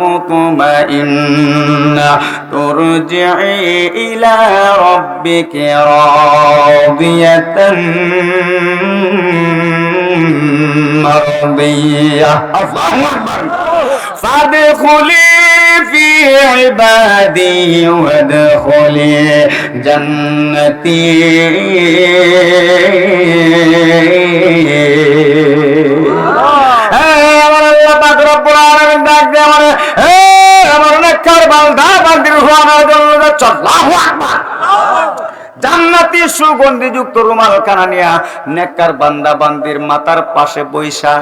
مطمئنة. ترجعي إلى ربك راضية مرضية. الله أكبر. فادخلي في عبادي وادخلي جنتي. জান্নাতি সুগন্ধি যুক্ত রুমাল কানা নিয়া নেককার বান্দা বান্দির মাথার পাশে বইসা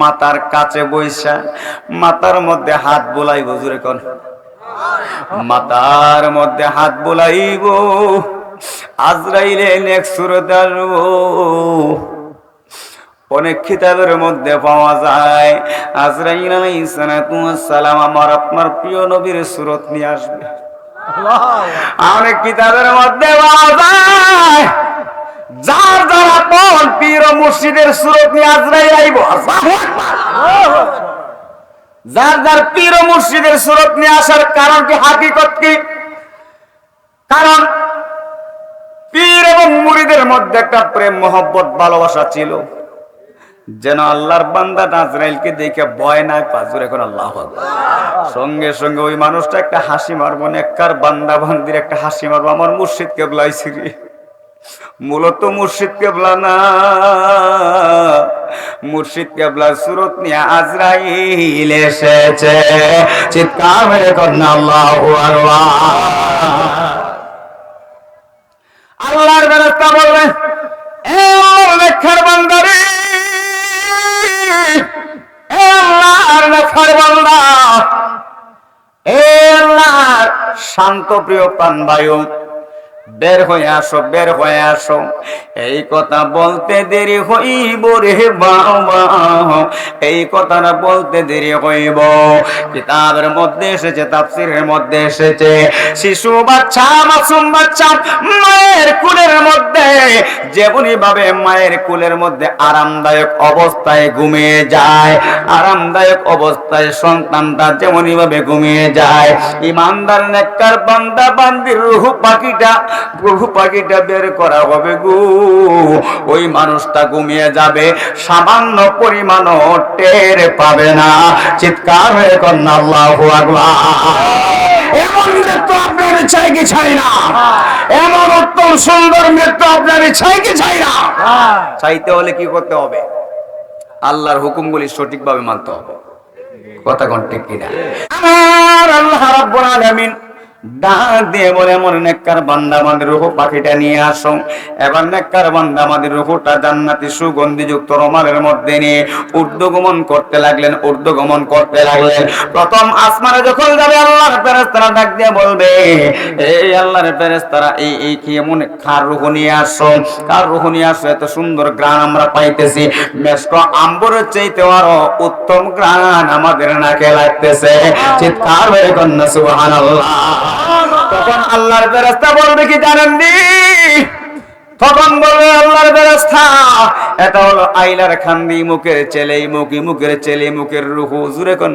মাথার কাছে বইসা মাথার মধ্যে হাত বোলাইব জুরে কোন। মাথার মধ্যে হাত বোলাইব, আজরাইলে সুরত আসব অনেক কিতাবের মধ্যে পাওয়া যায়, আজরাইল আলাইহিস সালাম আমার, আপনার প্রিয় নবীর সুরত নিয়ে আসবে। অনেক কিতাবের মধ্যে যার যারা আপন পীর ও মুর্শিদের সুরত নিয়ে আজরাইল আইব যার যার পীর ও মুর্শিদের সুরত নিয়ে আসার কারণ কি, হাকিকত কি? কারণ পীর এবং মুরিদের মধ্যে একটা প্রেম, মোহব্বত, ভালোবাসা ছিল। যেন আল্লাহর বান্দা নাজরাইলকে দেখে ভয় না পাজুর এখন আল্লাহ সঙ্গে সঙ্গে ওই মানুষটা একটা হাসি মারবো, নেককার বান্দা বান্দির একটা হাসি মারবো। আমার মুর্শিদ কেবলাইছি রে মূলত মুর্শিদ কেবলা না। মুর্শিদ কেবলা সুরত নিয়ে আজরাইল এসেছে। চিৎকার মেরে কন্যা আল্লাহ আল্লাহর ব্যবস্থা বলবেন এ বান্দারে শান্ত প্রিয় প্রাণ বায়ু বের হয়ে আসো, বের হয়ে আসো। এই কথা বলতে দেরি হইব রে বাবা। এই কথাটা বলতে দেরি হইব। কিতাবের মধ্যে এসেছে, তাফসিরের মধ্যে এসেছে, শিশু বাচ্চা, মাসুম বাচ্চা, মায়ের কুলের মধ্যে, যেমনি ভাবে মায়ের কুলের মধ্যে আরামদায়ক অবস্থায় ঘুমিয়ে যায়, আরামদায়ক অবস্থায় সন্তানটা যেমনি ভাবে ঘুমিয়ে যায়, ইমানদার, নেককার বান্দা, বান্দির, রুহু, পাখিটা রুহু পাখিটা বের করা হবে গো। ওই মানুষটা ঘুমিয়ে যাবে, সামান্য পরিমাণ টের পাবে না। চিৎকার হয়ে কন্যা, আল্লাহু এমন মৃত্যু কি চাইতে হলে কি করতে হবে? আল্লাহর হুকুমগুলি সঠিকভাবে মানতে হবে। কথা ঠিক কিনা? আল্লাহ ডাক দিয়ে বলে এমন নেককার বান্দা, আমাদের রুহ পাখিটা নিয়ে আসো। এবার নেককার বান্দা, আমাদের রুহটা জান্নাতি সুগন্ধি যুক্ত রমালের মধ্যে নিয়ে করতে লাগলেন করতে লাগলেন। প্রথম আসমানে যখন যাবে, আল্লাহর ফেরেশতারা ডাক দিয়ে বলবে, এই আল্লাহর ফেরেশতারা, এই এই কি এমন কার রুহ নিয়ে আসো? কার রুহ নিয়ে আসো? এত সুন্দর গ্রান আমরা পাইতেছি। মেশক আম্বরের চাইতে আরও উত্তম গ্রান আমাদের নাকে লাগতেছে। চিৎকার কন্যা সুবহানাল্লাহ। তখন আল্লাহর ফেরেশতা বলবে কি জানেন নি? তখন বলবে আল্লাহর ব্যবস্থা এটা হলো আইলার খান্দি মুখের ছেলে, মুখি মুখের চেলে মুখের রুহু জুরে কোন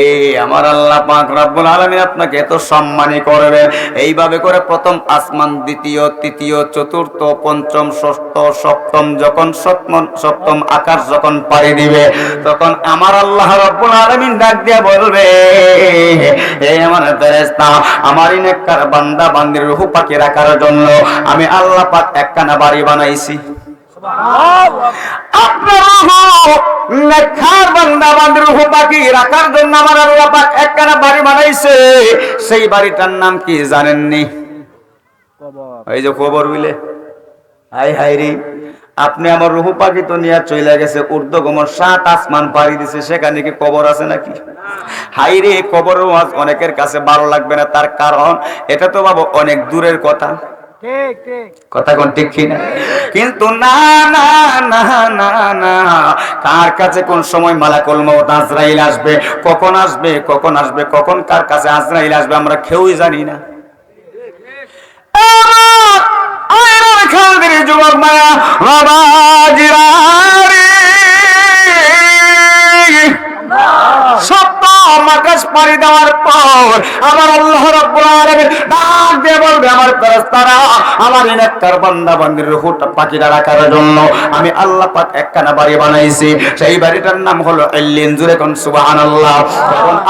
এই আমার আল্লাহ পাক রব্বুল আলামিন আপনাকে এত সম্মানী করবেন। এইভাবে করে প্রথম আসমান, দ্বিতীয়, তৃতীয়, চতুর্থ, পঞ্চম, ষষ্ঠ, সপ্তম যখন সপ্তম সপ্তম আকাশ যখন পাড়ি দিবে, তখন আমার আল্লাহ রব্বুল আলামিন ডাক দিয়ে বলবে এই আমার ফেরেশতা, আমার নেককার বান্দা বান্দির রূহ পাখি রাখার জন্য আমি আল্লাহ পাক একখানা বাড়ি বানাইছি। আপনার বান্দা বান্দির রূহ পাখি রাখার জন্য আমার আল্লাহ পাক একখানা বাড়ি বানাইছে। সেই বাড়িটার নাম কি জানেননি? এই যে খবর হাই হাই রে। আপনি আমার রুহু পাখি তো নিয়ে চলে গেছে ঊর্ধ্বগমন সাত আসমান পাড়ি দিছে সেখানে কি কবর আছে নাকি? হাই রে কবরও আজ অনেকের কাছে ভালো লাগবে না তার কারণ এটা তো বাবু অনেক দূরের কথা। কথা কোন ঠিক কি না কিন্তু না না না না না। কার কাছে কোন সময় মালাকুল মউত আজরাইল আসবে? কখন আসবে? কখন আসবে? কখন কার কাছে আজরাইল আসবে? আমরা কেউই জানি না। যুবক মায়া রে পাড়ি দেওয়ার পর আমার আল্লাহ রাব্বুল আলামিন ডাক দিয়ে বলবে, আমার ফেরেশতারা, আমার বান্দা বান্দির রূহটা রাখার জন্য আমি আল্লাহ পাক একখানা বাড়ি বানাইছি। সেই বাড়িটার নাম হলো আল্লিন জুরে কোন সুবহানাল্লাহ।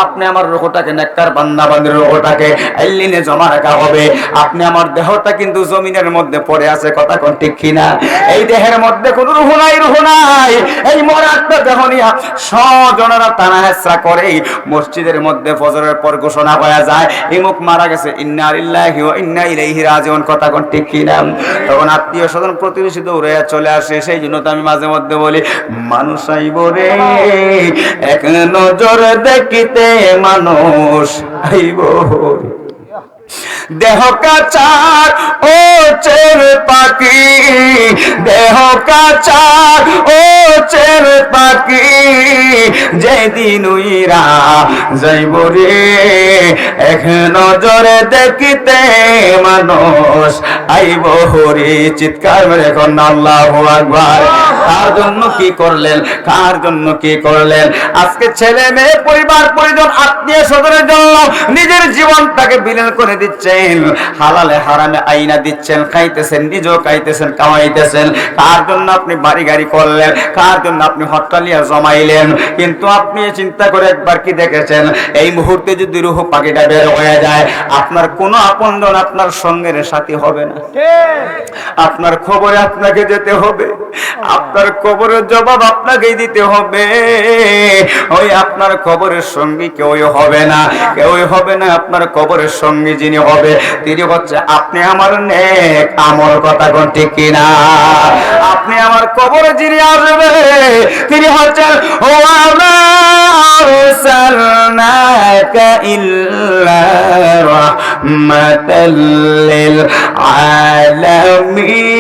আপনি আমার রূহটাকে নেককার বান্দা বান্দির রূহটাকে আল্লিনে জমা রাখা হবে, আপনি আমার দেহটা কিন্তু জমিনের মধ্যে পড়ে আছে, কথা কোন ঠিক কিনা? এই দেহের মধ্যে কোনো রুহ নাই রুহ নাই। এই মরাত্মা দেহ নিয়া স্বজনেরা টানা হেসরা করে মসজিদের মধ্যে ফজরের পর ঘোষণা হয়ে যায়, ইমুক মারা গেছে, ইন্না লিল্লাহি ওয়া ইন্না ইলাইহি রাজিউন কথা ঠিক কিনা? তখন আত্মীয় স্বজন প্রতিবেশী দৌড়ে চলে আসে, সেই জন্য তো আমি মাঝে মধ্যে বলি, মানুষ আইব রে, এক নজর দেখিতে মানুষ আইব দেহ কাচার ও চের পাখি, দেহ কাচার ও চের পাখি। যেদিন উইরা যাইব রে, এক নজরে দেখিতে মানুষ আইব হরি। চিৎকার মেরে এখন আল্লাহু আকবার। কার জন্য কি করলেন? কার জন্য কি করলেন? আজকে ছেলে মেয়ে, পরিবার, পরিজন, আত্মীয় স্বজনের জন্য নিজের জীবনটাকে বিলীন করে দিচ্ছেন। হালালে হারামে আইনা দিচ্ছেন, খাইতেছেন, নিজেও খাইতেছেন, কামাইতেছেন। কার জন্য আপনি বাড়ি গাড়ি করলেন? কার জন্য আপনি হট্টালিয়া জমাইলেন? কিন্তু আপনি চিন্তা করে একবার কি দেখেছেন? এই মুহূর্তে যদি রুহ পাখিটা বের হয়ে যায়, আপনার কোনো আপনজন আপনার সঙ্গের সাথী হবে না। আপনার খবরে আপনাকে যেতে হবে। আপনার খবরের জবাব আপনাকেই দিতে হবে। ওই আপনার খবরের সঙ্গী কেউই হবে না। কেউই হবে না আপনার খবরের সঙ্গী যিনি হবে। তিনি হচ্ছে, আপনি আমার নেক আমল কথা কোন ঠিক কিনা আপনি আমার কবরে যিনি আসবে, তিনি হচ্ছেন, ও আরসালনাকা ইল্লা রাহমাতাল লিল আলামিন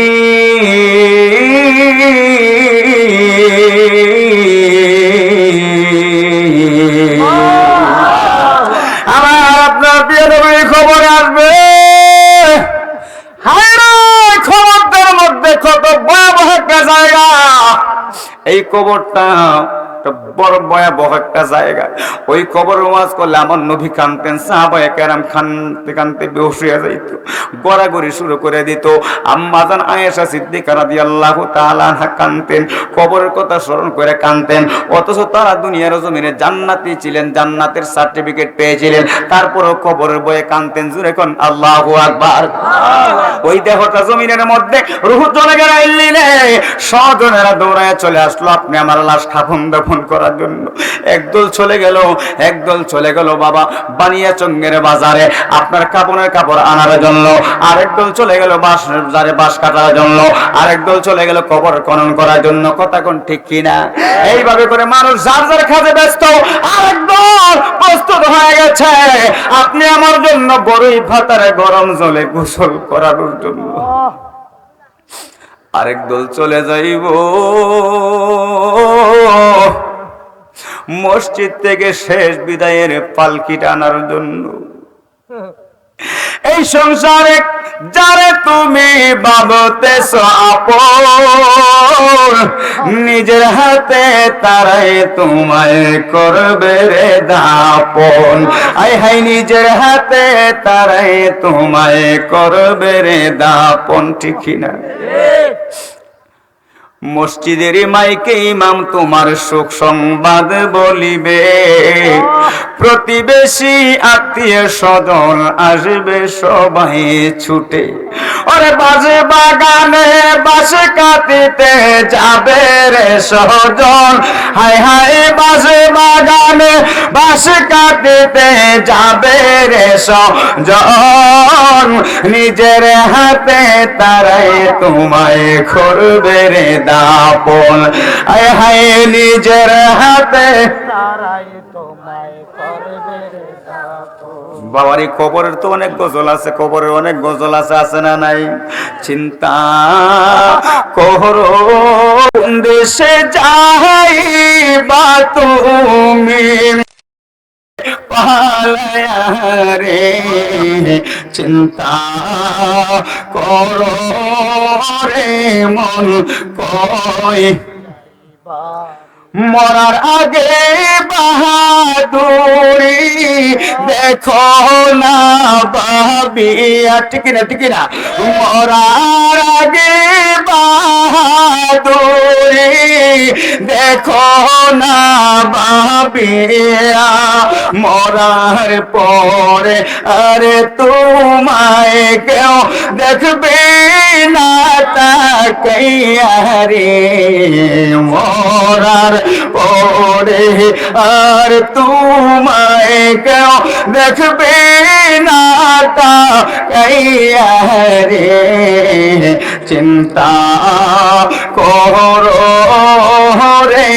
আমার আপনার প্রিয় নবীর খবর আসবে। খবরটার মধ্যে কত ভয়াবহ জায়গা। এই একটা বড় ভয়াবহ একটা জায়গা। ওই কবর ওয়াজ করলে আমার নবী কানতেন সাহাবায়ে কেরাম কানতে কানতে বেহুশ হয়ে যাইত। গড়াগড়ি শুরু করে দিত। আম্মাজান আয়েশা সিদ্দিকা রাদিয়াল্লাহু তাআলা আনহা কানতেন কবরের কথা স্মরণ করে কানতেন অথচ তারা দুনিয়ার জমিনে জান্নাতি ছিলেন, জান্নাতের সার্টিফিকেট পেয়েছিলেন। তারপরও কবরের বয়ে কানতেন জুড়ে কোন, আল্লাহু আকবার। ওই দেহটা জমিনের মধ্যে রুহ চলে গেল দৌড়ায় চলে আসলো, আপনি আমার লাশ খাফন দাফন করার জন্য। একদল চলে গেল একদল চলে গেল বাবা। বানিয়া চঙ্গের বাজারে আপনার কাপড়ের কাপড় আনার জন্য। আরেক দল চলে গেল বাঁশ বাজারে বাঁশ কাটার জন্য। আরেক দল চলে গেল কবর খনন করার জন্য। কথা কোন ঠিক কিনা এইভাবে করে মানুষ যার যার কাজে ব্যস্ত আরেক দল প্রস্তুত হয়ে গেছে। আপনি আমার জন্য বড়ই ভাতারে গরম জলে গোসল করানোর জন্য। আরেক দল চলে যাইব। মসজিদ থেকে শেষ বিদায়ের পালকি টানার জন্য। এই সংসারে যারে তুমি আপন, নিজের হাতে তারাই তোমায় করবে রে দাপন। আই হাই নিজের হাতে তারাই তোমায় করবে রে দাপন, ঠিক না মসজিদের মাইকে ইমাম তোমার সুখ সংবাদ বলিবে। প্রতিবেশী আত্মীয় স্বজন আসবে সবাই ছুটে। ওরে বাজে বাগানে বাসে কাটিতে যাবে রে সজন হাই হাই বাজে বাগানে বাসে কাটিতে যাবে রে সজন নিজের হাতে তারাই তোমায় করবে রে দাপন আয় হায় নিজের হাতে। বাবারি কবরের তো অনেক গজল আছে কবরের অনেক গজল আছে আছে না নাই? চিন্তা করো দেশে যাই বা তুমি। পালায়া রে চিন্তা করো রে মন কয়। মরার আগে বাহার দেখো না বাবিয়া ঠিক না ঠিক না মরার আগে বাহাদুরি দেখো না বাবিয়া মরার পরে আরে তোমায় কেউ দেখবে না তাকাইয়া রে মরার পরে আর তোমায় কেউ দেখবে না তাকাইয়া রে চিন্তা করো রে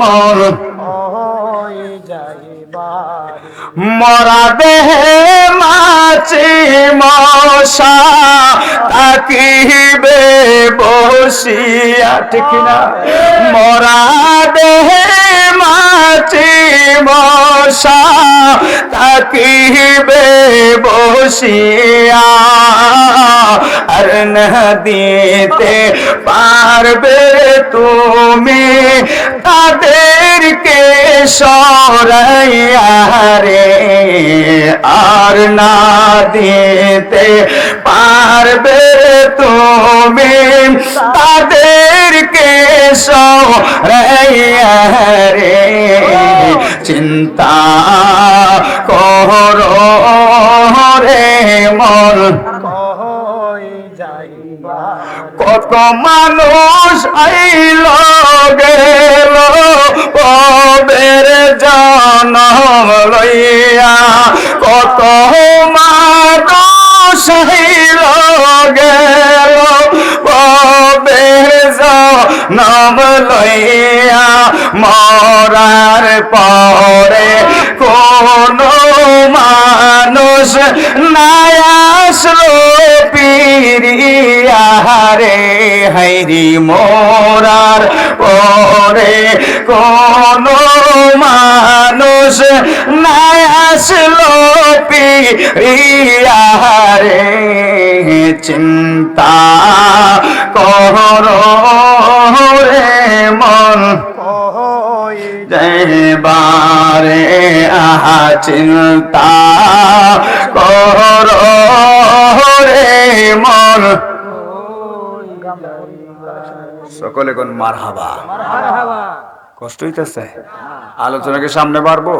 মন। মরা দেহে মাছি মশা তাকিবে বসিয়া ঠিক না মরা দেহে মাছি মশা তাকিবে বসিয়া আর নদীতে পারবে তুমি তাদেরকে সরাইয়া রে আর না দিতে পারবে তুমি তাদেরকে সরাইয়া রে চিন্তা করো রে মন। কত মানুষ আইল গেল পবের জনম লইয়া। কত মানুষ আইল গেল পবের জনম লইয়া। মরার পরে কোন মানুষ নাই আসলো পিরিয়া রে হাইরি মোরার পরে কোন মানুষ নাই আসলো পিরিয়া রে চিন্তা করো রে মন। বারে আহা চিন্তা কর রে মন। সকলে কোন মার হাবা কষ্ট হইতেছে। আলোচনাকে সামনে বাড়বো।